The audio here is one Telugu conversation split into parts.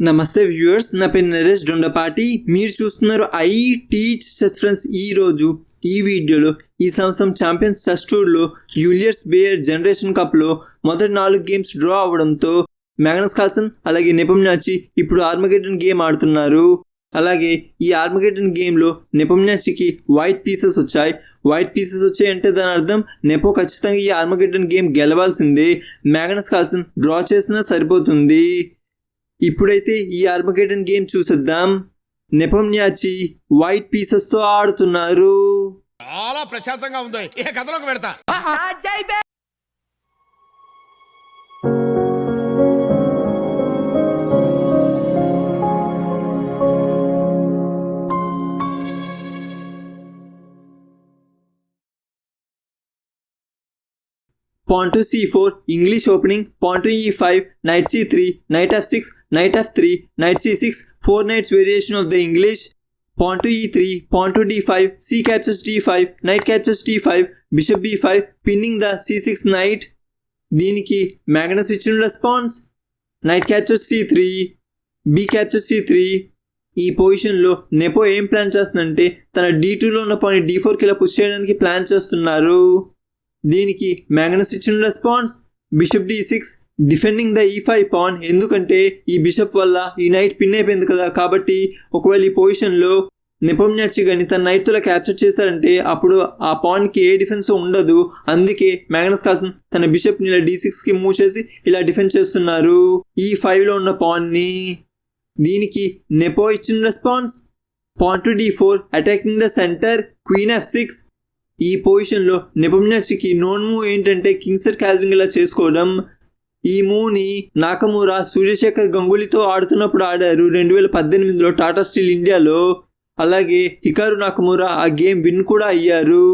నమస్తే వ్యూవర్స్ నా పేరు నరేష్ డొండపాటి. మీరు చూస్తున్నారు ఐ టీచ్ చెస్ ఫ్రెండ్స్ ఈ రోజు ఈ వీడియోలో ఈ సంవత్సరం ఛాంపియన్స్ చెస్ టూర్లో యూలియర్స్ బేయర్ జనరేషన్ కప్లో మొదటి నాలుగు గేమ్స్ డ్రా అవడంతో మ్యాగ్నస్ కాల్సన్ అలాగే నెపంనాచి ఇప్పుడు ఆర్మగెటన్ గేమ్ ఆడుతున్నారు. అలాగే ఈ ఆర్మగెటన్ గేమ్లో నెపంనాచికి వైట్ పీసెస్ వచ్చాయి. వైట్ పీసెస్ వచ్చాయంటే దాని అర్థం నెపో ఖచ్చితంగా ఈ ఆర్మగెటన్ గేమ్ గెలవాల్సిందే. మ్యాగ్నస్ కాల్సన్ డ్రా చేసినా సరిపోతుంది. ఇప్పుడైతే ఈ ఆర్మగెటన్ గేమ్ చూసేద్దాం. నెపంన్యాచి వైట్ పీసెస్తో ఆడుతున్నారు. చాలా ప్రశాంతంగా ఉంది. ఇక కథలోకి పెడతా pawn to c four English opening pawn to e five knight c three knight f six knight f three knight c six four knights variation of the English. Pawn to e three pawn to d five c captures d five knight captures d five bishop b five pinning the c six knight. దీనికి మ్యాగ్నస్ ఇచ్చిన response. Knight captures c three b captures c three. ఈ పొజిషన్లో నెపో ఏం ప్లాన్ చేస్తుందంటే తన డి టూలో ఉన్న పని డి ఫోర్కి ఇలా పుష్ చేయడానికి ప్లాన్ చేస్తున్నారు. దీనికి మ్యాంగనస్ ఇచ్చిన response bishop d six defending the e five pawn ఎందుకంటే ఈ బిషప్ వల్ల ఈ నైట్ పిన్ అయిపోయింది కదా. కాబట్టి ఒకవేళ ఈ పొజిషన్లో నిపంన్యాచి కానీ తన నైట్తో క్యాప్చర్ చేశారంటే అప్పుడు ఆ పాన్కి ఏ డిఫెన్స్ ఉండదు. అందుకే మ్యాగ్నస్ కాల్సన్ తన బిషప్ని ఇలా డి సిక్స్కి మూవ్ చేసి ఇలా డిఫెన్స్ చేస్తున్నారు e ఈ ఫైవ్లో ఉన్న పాన్ని దీనికి నెపో ఇచ్చిన response pawn to d four attacking the centre queen f six ఈ పొజిషన్లో నిపంన్యాచికి నోన్ మూవ్ ఏంటంటే కింగ్సర్ క్యాలరింగ్ ఇలా చేసుకోవడం. ఈ మూవ్ని నాకమూరా సూర్యశేఖర్ గంగూలీతో ఆడుతున్నప్పుడు ఆడారు రెండు వేల పద్దెనిమిదిలో టాటా స్టీల్ ఇండియాలో. అలాగే హికారు నాకమూరా ఆ గేమ్ విన్ కూడా అయ్యారు.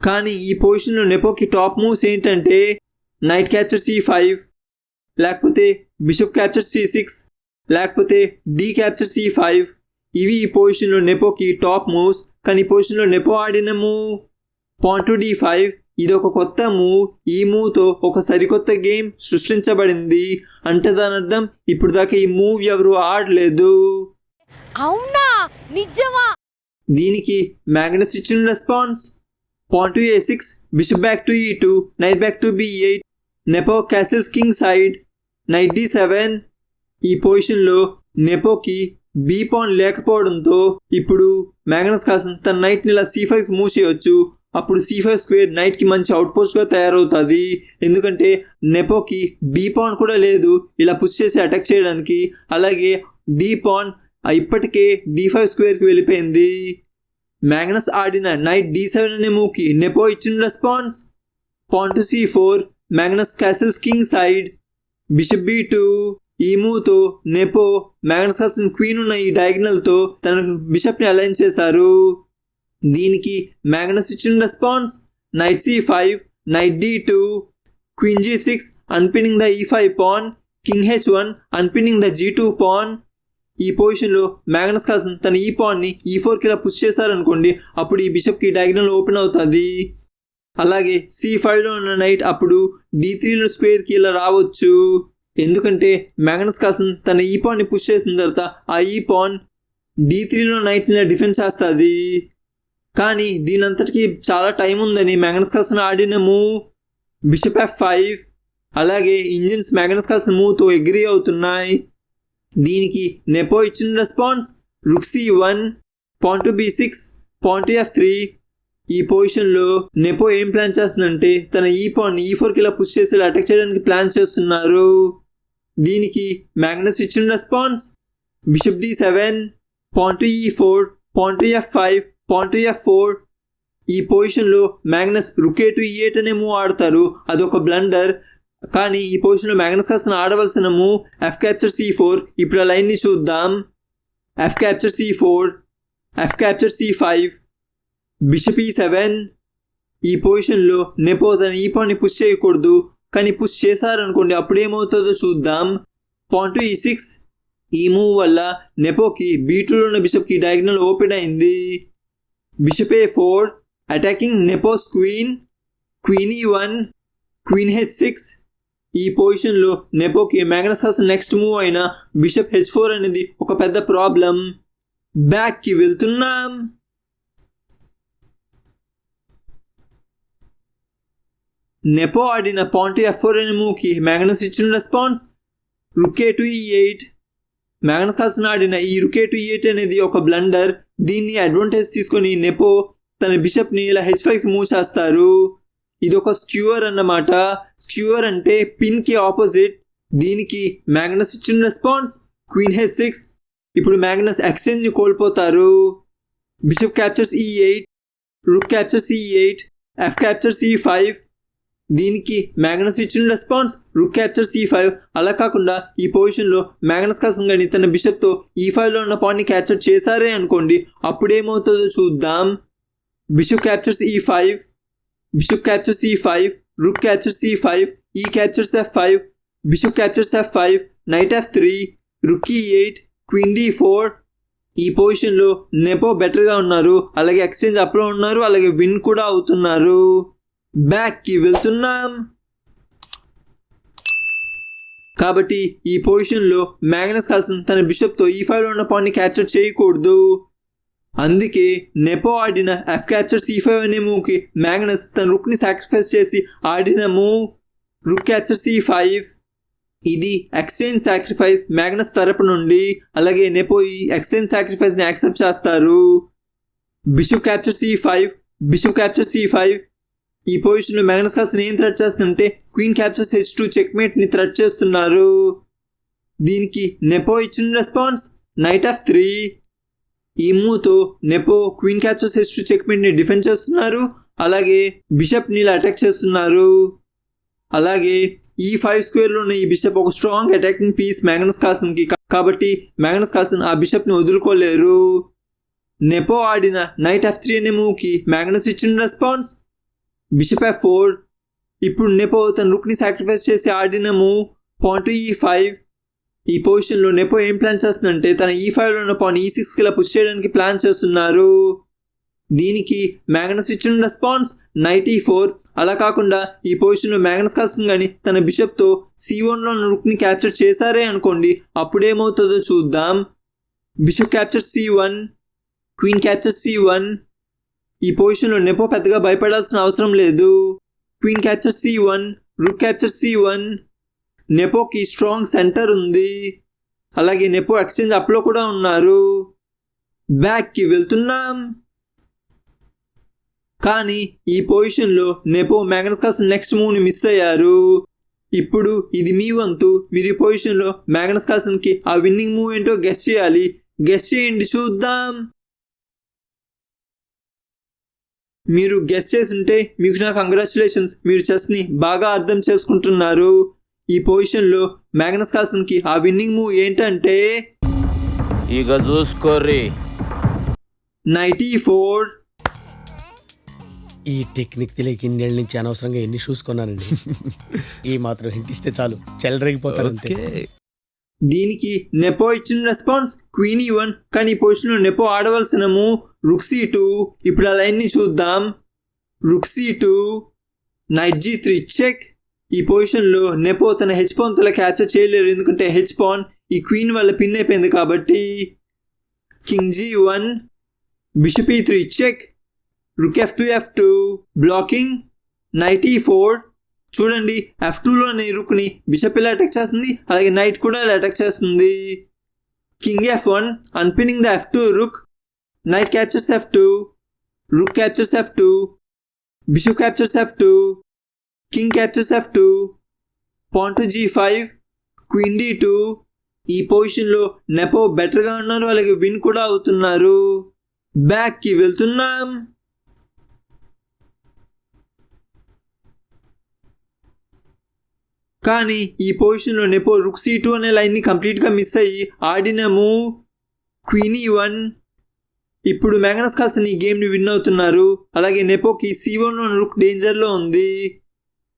కానీ ఈ పొజిషన్లో నెపోకి టాప్ మూవ్స్ ఏంటంటే నైట్ క్యాప్చర్ సి ఫైవ్ లేకపోతే బిషప్ క్యాప్చర్ సి సిక్స్ లేకపోతే డి క్యాప్చర్ సి ఫైవ్. ఇవి ఈ పొజిషన్లో నెపోకి టాప్ మూవ్స్. కానీ ఈ పొజిషన్లో నెపో ఆడిన మూవ్ పాయింట్ డి ఫైవ్ ఇది ఒక కొత్త మూవ్ ఈ మూవ్తో ఒక సరికొత్త గేమ్ సృష్టించబడింది. అంటే దాని అర్థం ఇప్పుడు దాకా ఈ మూవ్ ఎవరు ఆడలేదు. అవునా? నిజమా? దీనికి మ్యాగ్నస్ ఇచ్చిన response. Pawn to a six bishop back to e two knight back to b eight Nepo castles king side knight d seven. ఈ పొజిషన్లో నెపోకి బీ పాన్ లేకపోవడంతో ఇప్పుడు మ్యాగ్నస్ కాల్సన్ తన నైట్ని ఇలా సి ఫైవ్కి మూవ్ చేయొచ్చు అప్పుడు సి ఫైవ్ స్క్వేర్ నైట్కి మంచి అవుట్పోస్ట్గా తయారవుతుంది. ఎందుకంటే నెపోకి బీ పాన్ కూడా లేదు. ఇలా పుష్ చేసి అటాక్ చేయడానికి. అలాగే డీ పాన్ ఇప్పటికే డి ఫైవ్ స్క్వేర్కి వెళ్ళిపోయింది. మ్యాగ్నస్ ఆడిన నైట్ డి సెవెన్ అనే మూవ్కి నెపో ఇచ్చిన response pawn to C four Magnus castles king side bishop B two ఈ మూవ్తో నెపో మ్యాగ్నస్ కాల్సిన క్వీన్ ఉన్న ఈ డయాగ్నల్తో తన బిషప్ని అలైన్ చేశారు. దీనికి మ్యాగ్నస్ ఇచ్చిన response knight c five knight d two queen g six unpinning the e five pawn king h one unpinning the g two pawn ఈ పొజిషన్లో మ్యాగ్నస్ కాల్సన్ తన ఈ పాన్ని ఈ ఫోర్కి ఇలా పుష్ చేశారనుకోండి అప్పుడు ఈ బిషప్కి డయాగ్నల్ ఓపెన్ అవుతుంది. అలాగే సి ఫైవ్లో ఉన్న నైట్ అప్పుడు డి త్రీలో స్క్వేర్కి ఇలా రావచ్చు. ఎందుకంటే మ్యాగ్నస్ కాల్సన్ తన ఈ పాన్ని పుష్ చేసిన తర్వాత ఆ ఈ పాన్ డి త్రీలో నైట్ని ఇలా డిఫెన్స్ చేస్తుంది. కానీ దీనంతటికి చాలా టైం ఉందని మ్యాగ్నస్ కాల్సన్ ఆడిన మూవ్ బిషప్ ఎఫ్ ఫైవ్ అలాగే ఇంజిన్స్ మ్యాగ్నస్ కాల్సన్ మూవ్తో ఎగ్రీ అవుతున్నాయి. దీనికి నెపో ఇచ్చిన response rook c one point b six point f three. ఈ పొజిషన్లో నెపో ఏం ప్లాన్ చేస్తుందంటే తన ఈ పాన్ ఈ ఫోర్కి ఇలా పుష్ చేసి ఇలా అటాక్ చేయడానికి ప్లాన్ చేస్తున్నారు. దీనికి మ్యాగ్నస్ ఇచ్చిన response bishop d seven point e four point f five point f four ఈ పొజిషన్లో మ్యాగ్నస్ రుకే టు ఈ అనే మూవ్ ఆడతారు. అదొక బ్లండర్ కానీ ఈ పొజిషన్లో మ్యాగ్నస్ కాసిన ఆడవలసిన move f capture c four ఇప్పుడు ఆ లైన్ని చూద్దాం. F capture c four f capture c five bishop e seven ఈ పొజిషన్లో నెపో తన ఈ పాన్ని పుష్ చేయకూడదు. కానీ పుష్ చేశారనుకోండి అప్పుడు ఏమవుతుందో చూద్దాం. పాయింట్ e ఈ సిక్స్ ఈ మూవ్ వల్ల నెపోకి బీటూలో ఉన్న బిషప్కి డయాగ్నల్ ఓపెన్ అయింది. Bishop a four attacking Nepo's queen queen e one queen h six ఈ పొజిషన్లో నెపోకి మ్యాగ్నస్ నెక్స్ట్ మూవ్ అయిన బిషప్ హెచ్ ఫోర్ అనేది ఒక పెద్ద ప్రాబ్లం బ్యాక్కి వెళ్తున్నాం. నెపో ఆడిన పాంటి ఎఫ్ ఫోర్ అనే మూవ్కి మ్యాగ్నస్ ఇచ్చిన response rook e to e eight Magnus Carlsen ఆడిన ఈ రుకే టు ఈ ఎయిట్ అనేది ఒక బ్లండర్ దీన్ని అడ్వాంటేజ్ తీసుకొని నెపో తన బిషప్ని ఇలా హెచ్ ఫైవ్కి మూవ్ చేస్తారు. ఇది ఒక స్క్యూవర్ అన్నమాట. స్క్యూవర్ అంటే పిన్కి ఆపోజిట్ దీనికి మ్యాగ్నస్ ఇచ్చిన రెస్పాన్స్ క్వీన్ హెచ్ సిక్స్ ఇప్పుడు మ్యాగ్నస్ ఎక్స్చేంజ్ని కోల్పోతారు. Bishop captures e eight rook captures e eight f captures e five దీనికి మ్యాగ్నస్ ఇచ్చిన response rook capture c five అలా కాకుండా ఈ పొజిషన్లో మ్యాగ్నస్ కాసం కానీ తన బిషప్తో e ఈ ఫైవ్లో ఉన్న పాయింట్ని క్యాప్చర్ చేశారే అనుకోండి అప్పుడేమవుతుందో చూద్దాం. Bishop captures e e e five bishop captures e five rook captures e five e captures f five bishop captures f five knight f three rook eight queen d four ఈ పొజిషన్లో నెపో బెటర్గా ఉన్నారు అలాగే ఎక్స్చేంజ్ అప్లో ఉన్నారు అలాగే విన్ కూడా అవుతున్నారు. బ్యాక్కి వెళ్తున్నాం. కాబట్టి ఈ పొజిషన్లో మ్యాగ్నస్ కాల్సన్ తన బిషప్తో ఈ ఫైవ్లో ఉన్న పాయింట్ని క్యాప్చర్ చేయకూడదు. అందుకే నెపో ఆడిన ఎఫ్ క్యాప్చర్ సి ఫైవ్ అనే మూవ్కి మ్యాగ్నస్ తన రుక్ని సాక్రిఫైస్ చేసి ఆడిన move rook capture c five. ఇది ఎక్స్చేంజ్ సాక్రిఫైస్ మ్యాగ్నస్ తరపు నుండి అలాగే నెపో ఈ ఎక్స్చేంజ్ సాక్రిఫైస్ని యాక్సెప్ట్ చేస్తారు. Bishop capture c five bishop capture c five ఈ పొజిషన్లో మ్యాగ్నస్ కాల్సన్ ఏం థ్రెట్ చేస్తుందంటే క్వీన్ క్యాప్చర్స్ హెచ్ టూ చెక్మేట్ని థ్రెట్ చేస్తున్నారు. దీనికి నెపో ఇచ్చిన రెస్పాన్స్ నైట్ ఆఫ్ త్రీ ఈ మూవ్తో Nepo queen captures h two చెక్మేట్ని defend చేస్తున్నారు. అలాగే బిషప్ నీళ్ళు అటాక్ చేస్తున్నారు. అలాగే ఈ ఫైవ్ స్క్వేర్లో ఉన్న ఈ బిషప్ ఒక స్ట్రాంగ్ అటాకింగ్ పీస్ మ్యాగ్నస్ కాల్సన్కి కాబట్టి మ్యాగ్నస్ కాల్సన్ ఆ బిషప్ని వదులుకోలేరు. నెపో ఆడిన నైట్ ఆఫ్ త్రీ అనే మూవ్కి మ్యాగ్నస్ ఇచ్చిన రెస్పాన్స్ బిషప్ ఎఫ్ ఫోర్ ఇప్పుడు నెపో తన రుక్ని సాక్రిఫైస్ చేసి ఆడిన మూవ్ పాయింట్ ఈ ఫైవ్ ఈ పొజిషన్లో నెపో ఏం ప్లాన్ చేస్తుందంటే తన e ఈ ఫైవ్లో ఉన్న పాయింట్ ఈ సిక్స్కి ఇలా పుష్ చేయడానికి ప్లాన్ చేస్తున్నారు. దీనికి మ్యాగ్నస్ ఇచ్చిన రెస్పాన్స్ నైట్ ఈ ఫోర్ అలా కాకుండా ఈ పొజిషన్లో మ్యాగ్నస్ కాల్సన్ కానీ తన బిషప్తో సి వన్లో ఉన్న రుక్ని క్యాప్చర్ చేశారే అనుకోండి అప్పుడేమవుతుందో చూద్దాం. Bishop capture c one queen capture c one ఈ పొజిషన్లో నెపో పెద్దగా భయపడాల్సిన అవసరం లేదు. Queen capture c one rook capture c one. నెపోకి strong centre ఉంది. అలాగే నెపో ఎక్స్చేంజ్ అప్లో కూడా ఉన్నారు. బ్యాక్కి వెళ్తున్నాం. కానీ ఈ పొజిషన్లో నెపో మ్యాగ్నస్కాస్ నెక్స్ట్ మూవ్ని మిస్ అయ్యారు. ఇప్పుడు ఇది మీ వంతు. మీరు ఈ పొజిషన్లో మ్యాగ్నస్ కాల్సన్కి ఆ విన్నింగ్ మూవ్ ఏంటో గెస్ చేయాలి. గెస్ చేయండి చూద్దాం. మీరు గెస్ చేస్తుంటే మీకు నా కంగ్రాచులేషన్స్ మీరు చెస్ని బాగా అర్థం చేసుకుంటున్నారు. ఈ పొజిషన్లో మ్యాగ్నస్ కాల్సన్కి ఆ విన్నింగ్ మూవ్ ఏంటంటే ఇక చూసుకోర్రి. నైటీ ఫోర్ ఈ టెక్నిక్ తెలియక ఇన్నేళ్ళ నుంచి అనవసరంగా ఎన్ని షూస్ కొన్నానండి? ఈ మాత్రం హింట్ ఇస్తే చాలు. చెలరేగిపోతారు అంతే. దీనికి నెపో ఇచ్చిన రెస్పాన్స్ క్వీన్ ఈ వన్ కానీ ఈ పొజిషన్లో నెపో ఆడవలసిన మూవ్ రుక్సీ టూ ఇప్పుడు ఆ లైన్ని చూద్దాం. Rook C two knight G three check. ఈ పొజిషన్లో నెపో తన హెచ్ పాన్తో క్యాప్చర్ చేయలేరు ఎందుకంటే హెచ్ పాన్ ఈ క్వీన్ వల్ల పిన్ అయిపోయింది కాబట్టి. King G one bishop E three check. Rook F two F two blocking. Knight E four చూడండి ఎఫ్ టూలోని రుక్ని బిషప్ ఇలా అటాక్ చేస్తుంది అలాగే నైట్ కూడా ఇలా అటాక్ చేస్తుంది. King f one unpinning the F two rook. Knight captures F two rook captures F two bishop captures F two king captures F two G five queen D two ఈ పొజిషన్లో నెపో బెటర్గా ఉన్నారు. అలాగే విన్ కూడా అవుతున్నారు. బ్యాక్కి వెళ్తున్నాం. కానీ ఈ పొజిషన్లో నెపో రుక్ సి టూ అనే లైన్ని కంప్లీట్గా మిస్ అయ్యి ఆడిన మూవ్ క్వీన్ ఈ వన్ ఇప్పుడు మ్యాగ్నస్ కాల్సన్ ఈ గేమ్ని విన్ అవుతున్నారు. అలాగే నెపోకి సి వన్ రుక్ డేంజర్లో ఉంది.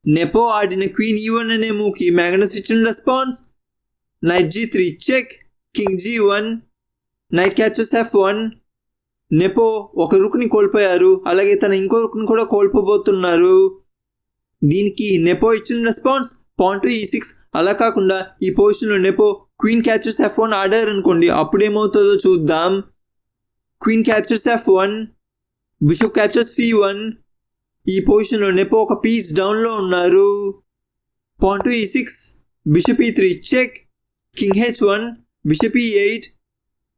నెపో ఆడిన క్వీన్ ఈ వన్ అనే మూకి మ్యాగ్నస్ ఇచ్చిన response knight g three check king g one knight catches f one Nepo ఒక రుక్ని కోల్పోయారు. అలాగే తన ఇంకో రుక్ని కూడా కోల్పోబోతున్నారు. దీనికి నెపో ఇచ్చిన response point to e six అలా కాకుండా ఈ పొజిషన్లో నెపో క్వీన్ క్యాచెస్ ఎఫ్ వన్ ఆడారు అనుకోండి అప్పుడేమవుతుందో చూద్దాం. Queen captures f one bishop captures c one ఈ పొజిషన్లో నెపో ఒక పీస్ డౌన్లో ఉన్నారు. Point to e e e e six bishop e three check king h one bishop e eight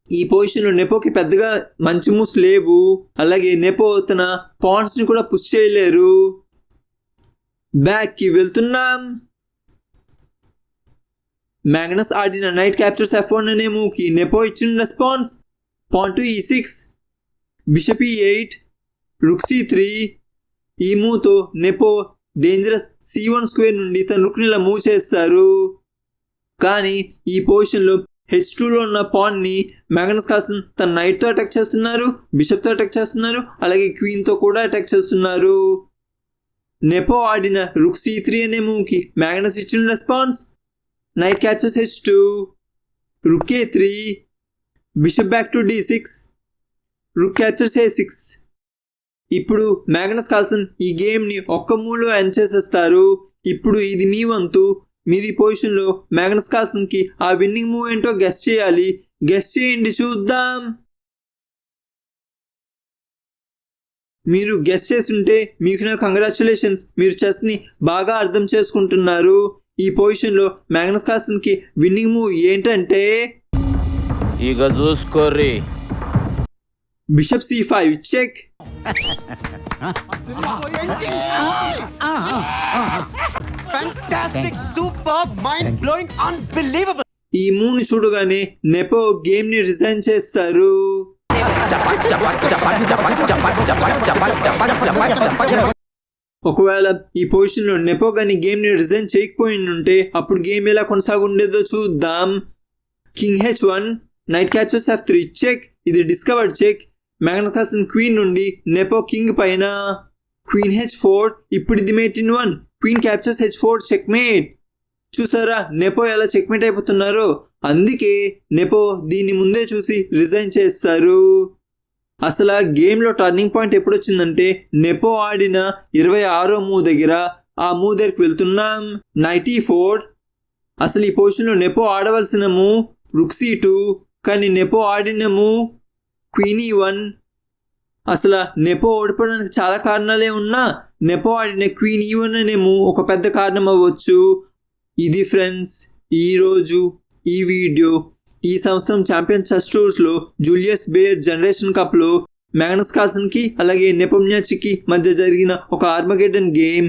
ఈ పొజిషన్లో నెపోకి పెద్దగా మంచి మూవ్స్ లేవు. అలాగే నెపో తన పాయింట్స్ని కూడా పుష్ చేయలేరు. బ్యాక్కి వెళ్తున్నాం. మ్యాగ్నస్ ఆడిన నైట్ క్యాప్చర్స్ ఎఫ్ వన్ అనే మూవ్కి నెపో ఇచ్చిన response pawn to E six. Bishop E eight rook C three. ఈ మూవ్తో Nepo dangerous C one square నుండి తన రుక్నిలా మూవ్ చేస్తారు. కానీ ఈ పొజిషన్లో హెచ్ టూలో ఉన్న పాన్ని మ్యాగ్నస్ కాసన్ తన నైట్తో అటాక్ చేస్తున్నారు బిషప్తో అటాక్ చేస్తున్నారు అలాగే క్వీన్తో కూడా అటాక్ చేస్తున్నారు. నెపో ఆడిన రుక్ సి త్రీ అనే మూవ్కి మ్యాగ్నస్ ఇచ్చిన response. Knight catches H two rook A three. Bishop back to D six rook captures A six ఇప్పుడు మ్యాగ్నస్ కాల్సన్ ఈ గేమ్ని ఒక్క మూలో ఎండ్ చేసేస్తారు. ఇప్పుడు ఇది మీ వంతు. మీరు ఈ పొజిషన్లో మ్యాగ్నస్ కాల్సన్కి ఆ విన్నింగ్ మూవ్ ఏంటో గెస్ చేయాలి. గెస్ చేయండి చూద్దాం. మీరు గెస్ చేస్తుంటే మీకు నా కంగ్రాచులేషన్స్ మీరు చెస్ని బాగా అర్థం చేసుకుంటున్నారు. ఈ పొజిషన్లో మ్యాగ్నస్ కాల్సన్కి విన్నింగ్ మూవ్ ఏంటంటే ఇక చూసుకోర్రి. Bishop C five check. ఈ మూవ్ని చూడగానే నెపో గేమ్ని రిజైన్ చేస్తారు. ఒకవేళ ఈ పొజిషన్లో నెపో కానీ గేమ్ని రిజైన్ చేయకపోయి ఉంటే అప్పుడు గేమ్ ఎలా కొనసాగుండేదో చూద్దాం. King H one. Knight captures have three check ఇది discovered check Magnus Carlsen queen నుండి నెపో కింగ్ పైన క్వీన్ హెచ్ ఫోర్ ఇప్పుడు ఇది mate in one queen captures H four check mate చూసారా? నెపో ఎలా చెక్మేట్ అయిపోతున్నారో? అందుకే నెపో దీన్ని ముందే చూసి రిజైన్ చేస్తారు. అసలు ఆ గేమ్లో టర్నింగ్ పాయింట్ ఎప్పుడు వచ్చిందంటే నెపో ఆడిన ఇరవై ఆరో మూవ్ దగ్గర ఆ మూవ్ దగ్గరికి వెళ్తున్నాం. నైటీ ఫోర్ e అసలు ఈ పొజిషన్లో నెపో ఆడవలసిన మూవ్ రుక్సీ టూ కానీ నెపో ఆడిన క్వీనీ వన్. అసలు నెపో ఓడిపోవడానికి చాలా కారణాలే ఉన్నా నెపో ఆడిన క్వీన్ ఈవన్ అనేమో ఒక పెద్ద కారణం అవ్వచ్చు. ఇది ఫ్రెండ్స్ ఈరోజు ఈ వీడియో ఈ సంవత్సరం ఛాంపియన్ చెస్ టూర్స్లో జూలియస్ బేర్ జనరేషన్ కప్లో మ్యాగ్నస్ కార్సన్కి అలాగే నెపమ్యాచికి మధ్య జరిగిన ఒక ఆర్మగెడన్ గేమ్